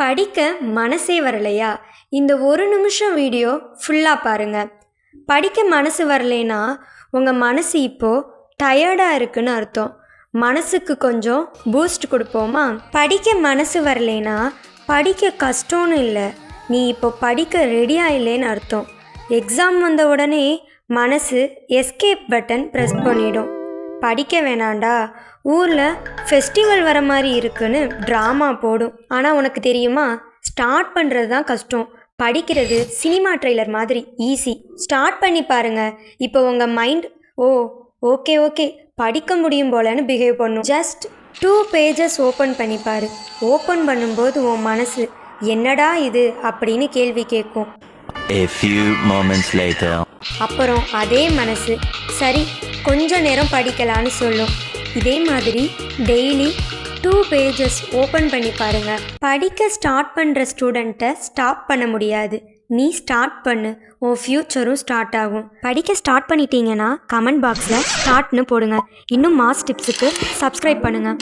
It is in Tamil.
படிக்க மனசே வரலையா? இந்த ஒரு நிமிஷம் வீடியோ ஃபுல்லாக பாருங்கள் படிக்க மனசு வரலைன்னா உங்கள் மனசு இப்போது டயர்டாக இருக்குன்னு அர்த்தம். மனசுக்கு கொஞ்சம் பூஸ்ட் கொடுப்போமா? படிக்க மனசு வரலைன்னா படிக்க கஷ்டம்னு இல்லை. நீ இப்போ படிக்க ரெடியாக இல்லைன்னு அர்த்தம். எக்ஸாம் வந்த உடனே மனசு எஸ்கேப் பட்டன் ப்ரெஸ் பண்ணிடும். படிக்க வேணாண்டா. ஊரில் ஃபெஸ்டிவல் வர மாதிரி இருக்குன்னு ட்ராமா போடும். ஆனால் உனக்கு தெரியுமா? ஸ்டார்ட் பண்ணுறது தான் கஷ்டம். படிக்கிறது சினிமா ட்ரெய்லர் மாதிரி ஈஸி ஸ்டார்ட் பண்ணி பாருங்க. இப்போ உங்கள் மைண்ட் ஓ ஓகே ஓகே படிக்க முடியும் போலன்னு பிஹேவ் பண்ணும். ஜஸ்ட் டூ பேஜஸ் ஓப்பன் பண்ணி பாரு. ஓப்பன் பண்ணும்போது உன் மனசு என்னடா இது? அப்படின்னு கேள்வி கேட்கும். அப்புறம் அதே மனசு சரி கொஞ்ச நேரம் படிக்கலான்னு சொல்லும். இதே மாதிரி டெய்லி டூ பேஜஸ் ஓப்பன் பண்ணி பாருங்க. படிக்க ஸ்டார்ட் பண்ணுற ஸ்டூடெண்ட்டை ஸ்டாப் பண்ண முடியாது. நீ ஸ்டார்ட் பண்ணு. உன் ஃப்யூச்சரும் ஸ்டார்ட் ஆகும். படிக்க ஸ்டார்ட் பண்ணிட்டீங்கன்னா கமெண்ட் பாக்ஸில் ஸ்டார்ட்னு போடுங்க. இன்னும் மாஸ் டிப்ஸுக்கு சப்ஸ்கிரைப் பண்ணுங்கள்